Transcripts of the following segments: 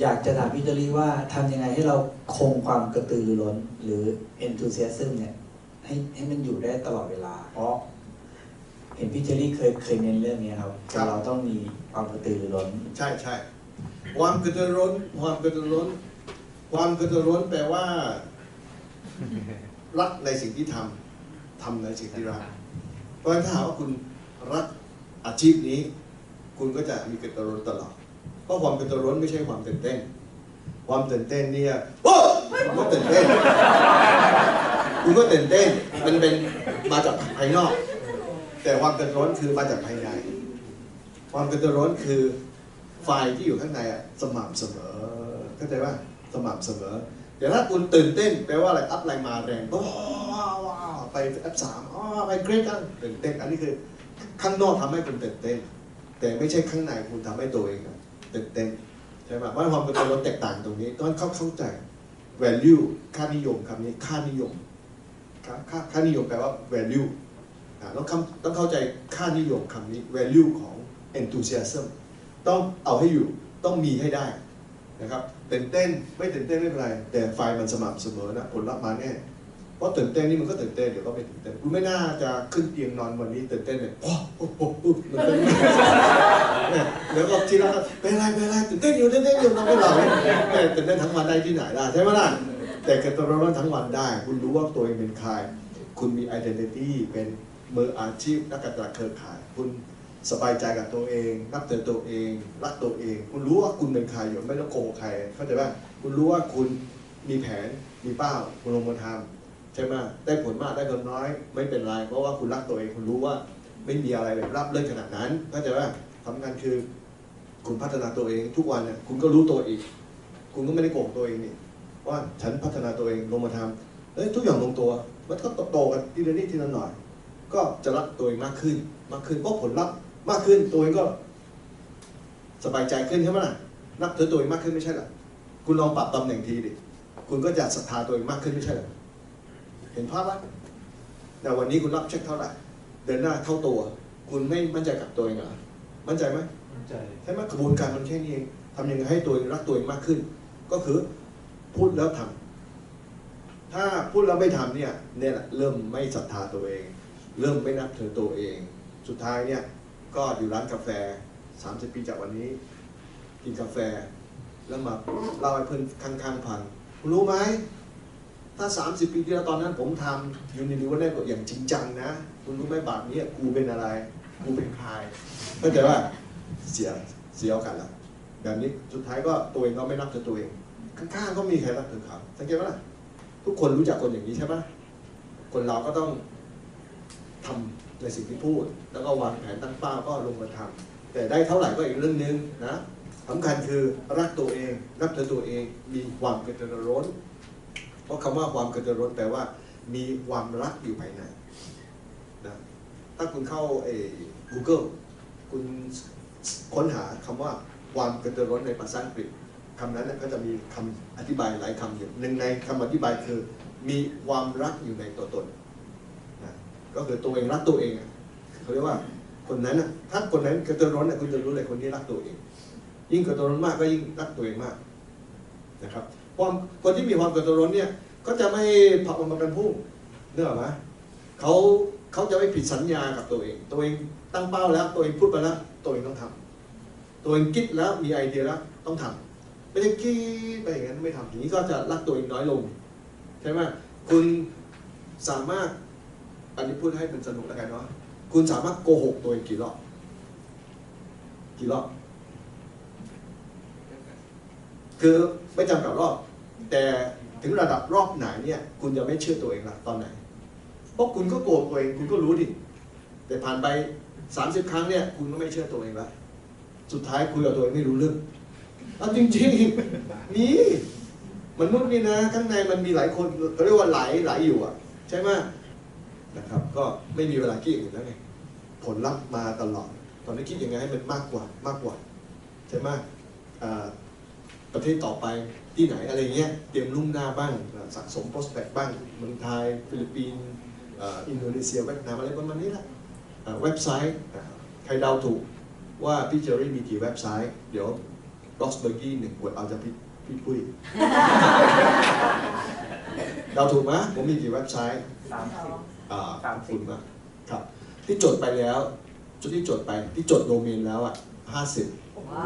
อยากจะถามพี่เจอรี่ว่าทำยังไงให้เราคงความกระตือรือร้น หรือ enthusiasm เนี่ย ให้ให้มันอยู่ได้ตลอดเวลา เพราะ เห็นพี่เจอรี่เคยเคยเน้นเรื่องนี้ครับครับ เราต้องมีความกระตือรือร้น ใช่ใช่ความกระตือร้น ความกระตือร้น ความกระตือร้นแปลว่า รักในสิ่งที่ทำทำในสิ่งที่รัก เพราะฉะนั้นถ้าหากว่าคุณรักอาชีพนี้ คุณก็จะมีกระตือร้นตลอด เพราะความกระตือร้นไม่ใช่ความตื่นเต้น ความตื่นเต้นเนี่ยโอ้คุณก็ตื่นเต้นคุณก็ตื่นเต้นมันเป็นมาจากภายนอก แต่ความกระตือร้นคือมาจากภายใน ความกระตือร้นคือไฟที่อยู่ข้างในอะสม่ำเสมอเข้าใจป่ะสม่ำเสมอเดี๋ยวถ้าคุณตื่นเต้นแปลว่าอะไรอัพไลน์มาแรงว้าวว้าวไป F3 อ๋อไปเกรดกันตื่นเต้นอันนี้คือ ข้างนอกทำให้คุณตื่นเต้น แต่ไม่ใช่ข้างในคุณทำให้ตัวเอง อะตื่นเต้นใช่ไหมว่าความกระตือร้นแตกต่างตรงนี้ต้องเข้าเข้าใจ value ค่านิยมคำนี้ค่านิยมค่าค่าค่านิยมแปลว่า value ต้องต้องเข้าใจค่านิยมคำนี้ value ของ enthusiasm ต้องเอาให้อยู่ต้องมีให้ได้นะครับตื่นเต้นไม่ตื่นเต้นไม่เป็นไร แต่ไฟมันสม่ำเสมอนะผลลัพธ์มาแน่ เพราะตื่นเต้นนี่มันก็ตื่นเต้นเดี๋ยวก็ไม่ตื่นเต้นคุณไม่น่าจะขึ้นเตียงนอนวันนี้ตื่นเต้นเลยโอ้โหโอ้โหมันเป็นเนี่ยเดี๋ยวก็ทีละก็เป็นไรเป็นไรตื่นเต้นอยู่ตื่นเต้นอยู่นอนไม่หลับเนี่ยตื่นเต้นทั้งวันได้ที่ไหนล่ะใช่ไหมล่ะแต่กระตุ้นร้อนทั้งวันได้ คุณรู้ว่าตัวเองเป็นใครคุณมี identity เป็นมืออาชีพนักการตลาดเครือข่าย คุณสบายใจกับตัวเอง นับถือตัวเอง รักตัวเอง คุณรู้ว่าคุณเป็นใครอยู่ไม่ต้องโกหกใคร เข้าใจป่ะคุณรู้ว่าคุณมีแผนมีเป้าคุณลงมือทำใช่ไหมได้ผลมากได้ผลน้อย ไม่เป็นไร เพราะว่าคุณรักตัวเองคุณรู้ว่า ไม่มีอะไรแบบรับเลิกขนาดนั้นเข้าใจป่ะสำคัญคือ คุณพัฒนาตัวเองทุกวันเนี่ยคุณก็รู้ตัวเองคุณก็ไม่ได้โกงตัวเองนี่ว่าฉันพัฒนาตัวเองลงมาทำเอ้ยทุกอย่างลงตัว มันก็โตกันทีละนิดทีละหน่อย ก็จะรักตัวเองมากขึ้น มากขึ้นเพราะผลลัพธ์มากขึ้นตัวเองก็ สบายใจขึ้นใช่ไหมล่ะนับถือตัวเองมากขึ้นไม่ใช่หรอคุณลองปรับตำแหน่งทีดิคุณก็จะศรัทธาตัวเองมากขึ้นไม่ใช่หรอ ห็นภาพไหมแต่วันนี้คุณรับเช็คเท่าไหร่ เดินหน้าเข้าตัว คุณไม่มั่นใจกับตัวเองเหรอ มั่นใจไหมมั่นใจใช่ไหมกระบวนการมันแค่นี้เองทำยังไงให้ตัวเองรักตัวเองมากขึ้น ก็คือพูดแล้วทำถ้าพูดแล้วไม่ทำเนี่ยเนี่ยแหละเริ่มไม่ศรัทธาตัวเอง เริ่มไม่นับถือตัวเอง สุดท้ายเนี่ยก็อยู่ร้านกาแฟ 30 ปีจากวันนี้ กินกาแฟ แล้วมาเล่าให้เพื่อนข้างๆฟังคุณรู้ไหม ถ้า 30 ปีที่แล้วตอนนั้นผมทำยูนิลิเวอร์ได้ก็อย่างจริงจังนะ คุณรู้ไหมบาทนี้กูเป็นอะไร กูเป็นใครเข้าใจว่าเสียเสียโอกาสละแบบนี้สุดท้ายก็ตัวเองก็ไม่นับถือตัวเอง ข้างๆก็มีใครนับถือเขาสังเกตไหมล่ะทุกคนรู้จักคนอย่างนี้ใช่ไหมคนเราก็ต้องทำในสิ่งที่พูด แล้วก็วางแผนตั้งเป้าก็ลงมือทำแต่ได้เท่าไหร่ก็อีกเรื่องหนึงนะสำคัญคือรักตัวเองนับถือตัวเองมีความกระตือรือร้น เพราะคำว่าความกระตือร้นแปลว่า มีความรักอยู่ภายในนะถ้าคุณเข้าเอ Google คุณค้นหาคำว่าความกระตือร้นในภาษาอังกฤษคำนั้นเนยก็จะมีคำอธิบายหลายคำอยู่หนึ่งในคำอธิบายคือ มีความรักอยู่ในตัวตนนะก็คือตัวเองรักตัวเองเขาเรียกว่าคนนั้นนะถ้าคนนั้นกระตือร้นน่ะคุณจะรู้เลยคนนี้รักตัวเอง ยิ่งกระตือร้นมากก็ยิ่งรักตัวเองมากนะครับ ความคนที่มีความกระตือร้นเนี่ยก็จะไม่ผักมันมาเป็นผู้เนื้อไหมเขาเขาจะไม่ผิดสัญญากับตัวเอง ตัวเองตั้งเป้าแล้ว ตัวเองพูดไปแล้วตัวเองต้องทำตัวเองคิดแล้วมีไอเดียแล้วต้องทำไม่ได้คิดไปอย่างนั้นไม่ทำอย่างนี้ก็จะรักตัวเองน้อยลงใช่ไหมคุณสามารถอันนี้พูดให้เป็นสนุกแล้วกันเนาะคุณสามารถโกหกตัวเองกี่รอบกี่รอบ คือไม่จำกัดรอบ แต่ถึงระดับรอบไหนเนี่ยคุณจะไม่เชื่อตัวเองละตอนไหน เพราะคุณก็โกรธตัวเองคุณก็รู้ดิ แต่ผ่านไป 30 ครั้งเนี่ยคุณก็ไม่เชื่อตัวเองละสุดท้ายคุยกับตัวเองไม่รู้เรื่องเอาจริงๆมีมนุษย์นี่นะข้างในมันมีหลายคนเขาเรียกว่าไหลไหลอยู่อะ ใช่ไหมนะครับ ก็ไม่มีเวลาคิดอื่นแล้วไงผลลัพธ์มาตลอด ตอนนี้คิดยังไงให้มันมากกว่ามากกว่า ใช่ไหมอ่า ประเทศต่อไปที่ไหนอะไรเงี้ยเตรียมลุ่มหน้าบ้างสะสมโปรสเปกบ้างเมืองไทยฟิลิปปินส์เอ่ออินโดนีเซียเวียดนามอะไรประมาณนี้แหละเอ่อเว็บไซต์อะใครเดาถูกว่าพี่เจอรี่มีกี่เว็บไซต์ เดี๋ยวร็อกสเบอร์กี้หนึ่งขวดเอาจากพี่พี่ปุ้ยเราถูกไหมผมมีกี่เว็บไซต์สามสิบอ่าสามสิบขอบคุณมากครับ ที่จดไปแล้วจุดที่จดไปที่จดโดเมนแล้วอะห้าสิบว้า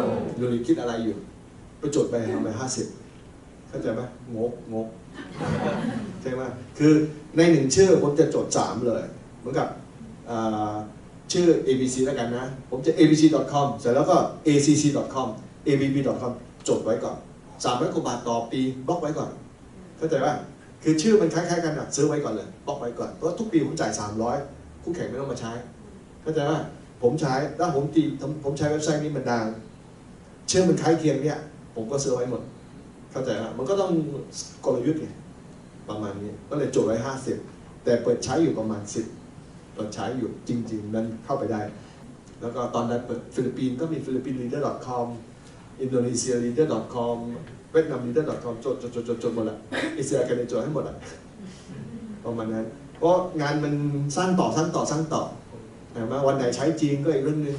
วดูดิคิดอะไรอยู่ ไปจดไปทำไปห้าสิบเข้าใจไหมงกงกใช่ไหมคือในหนึ่งชื่อผมจะจดสามเลย เหมือนกับชื่อ abc แล้วกันนะ ผมจะ abc.com เสร็จแล้วก็ acc.com abb.com จดไว้ก่อนสามร้อยกว่าบาทต่อปีบล็อกไว้ก่อน เข้าใจป่ะคือชื่อมันคล้ายๆกันอะซื้อไว้ก่อนเลยบล็อกไว้ก่อนเพราะทุกปีผมจ่าย300คู่แข่งไม่ต้องมาใช้ เข้าใจป่ะผมใช้ถ้าผมตีผมผมใช้เว็บไซต์นี้มันดังชื่อมันคล้ายเคียงเนี่ย ผมก็ซื้อไว้หมด เข้าใจป่ะมันก็ต้องกลยุทธ์ไงประมาณนี้ ก็เลยจดไว้50แต่เปิดใช้อยู่ประมาณ10เปิดใช้อยู่จริง ๆ นั้นเข้าไปได้ แล้วก็ตอนนั้นเปิดฟิลิปปินส์ก็มีฟิลิปปินส์ leader.com อินโดนีเซีย leader.com เวียดนาม leader.com จดจดจดจดจดหมดละอิสราเอลจดให้หมดละประมาณนั้นเพราะงานมันสร้างต่อสร้างต่อสร้างต่อเห็นไหมวันไหนใช้จริงก็อีกเรื่องนึง